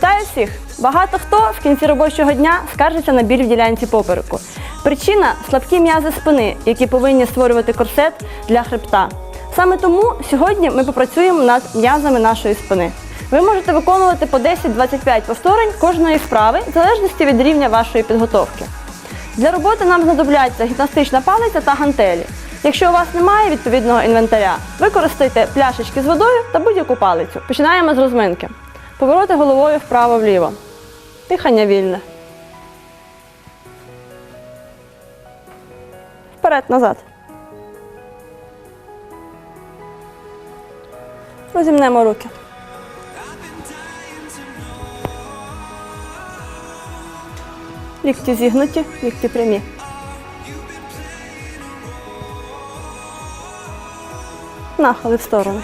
Вітаю всіх! Багато хто в кінці робочого дня скаржиться на біль в ділянці попереку. Причина слабкі м'язи спини, які повинні створювати корсет для хребта. Саме тому сьогодні ми попрацюємо над м'язами нашої спини. Ви можете виконувати по 10-25 повторень кожної справи в залежності від рівня вашої підготовки. Для роботи нам знадобляться гімнастична палиця та гантелі. Якщо у вас немає відповідного інвентаря, використайте пляшечки з водою та будь-яку палицю. Починаємо з розминки. Повороти головою вправо-вліво. Дихання вільне. Вперед-назад. Розімнемо руки. Лікті зігнуті, лікті прямі. Нахили в сторони.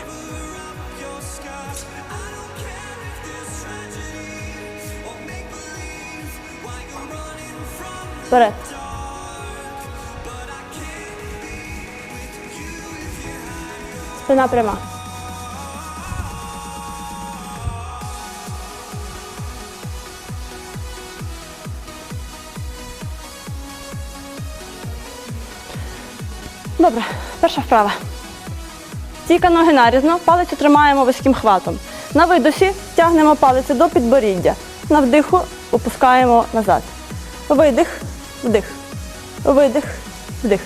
Вперед. Спина пряма. Добре, перша вправа. Стійка ноги нарізно, палицю тримаємо вузьким хватом. На видосі тягнемо палицю до підборіддя. На вдиху опускаємо назад. Видих, вдих. Видих, вдих.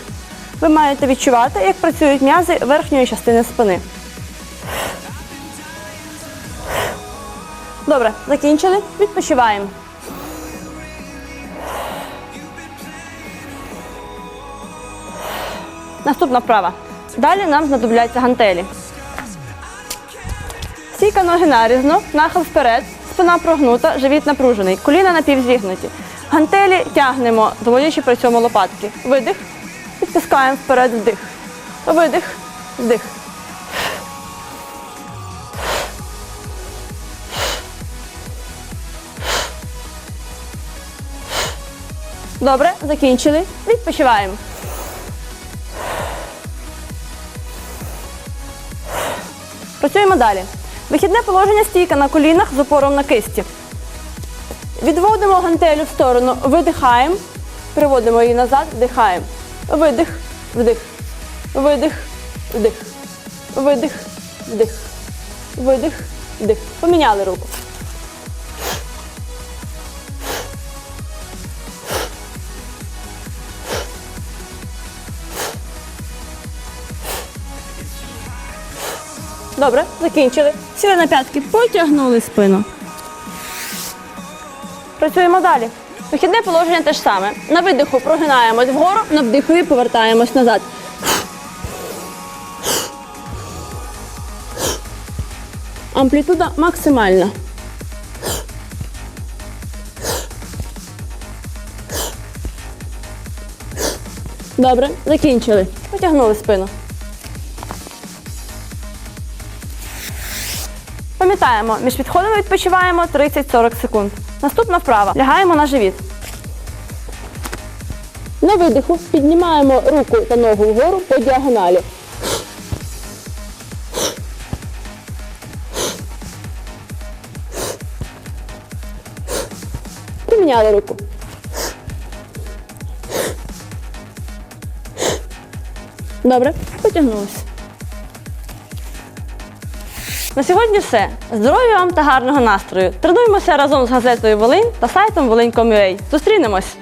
Ви маєте відчувати, як працюють м'язи верхньої частини спини. Добре, закінчили. Відпочиваємо. Наступна вправа. Далі нам знадобляться гантелі. Стійка ноги нарізно, нахил вперед, спина прогнута, живіт напружений, коліна напівзігнуті. Гантелі тягнемо, доводячи при цьому лопатки. Видих, відпускаємо вперед, вдих. Видих, вдих. Добре, закінчили. Відпочиваємо. Працюємо далі. Вихідне положення стійка на колінах з опором на кисті. Відводимо гантелю в сторону, видихаємо, приводимо її назад, вдихаємо. Видих, вдих, видих, вдих, видих, вдих, видих, вдих. Поміняли руку. Добре, закінчили. Сіли на п'ятки, потягнули спину. Працюємо далі. Вихідне положення те ж саме. На видиху прогинаємось вгору, на вдихові повертаємось назад. Амплітуда максимальна. Добре, закінчили. Потягнули спину. Пам'ятаємо, між підходами відпочиваємо 30-40 секунд. Наступна вправа. Лягаємо на живіт. На видиху піднімаємо руку та ногу вгору по діагоналі. Поміняли руку. Добре, потягнулися. На сьогодні все. Здоров'я вам та гарного настрою. Тренуємося разом з газетою Волинь та сайтом Волинь.com.ua. Зустрінемось!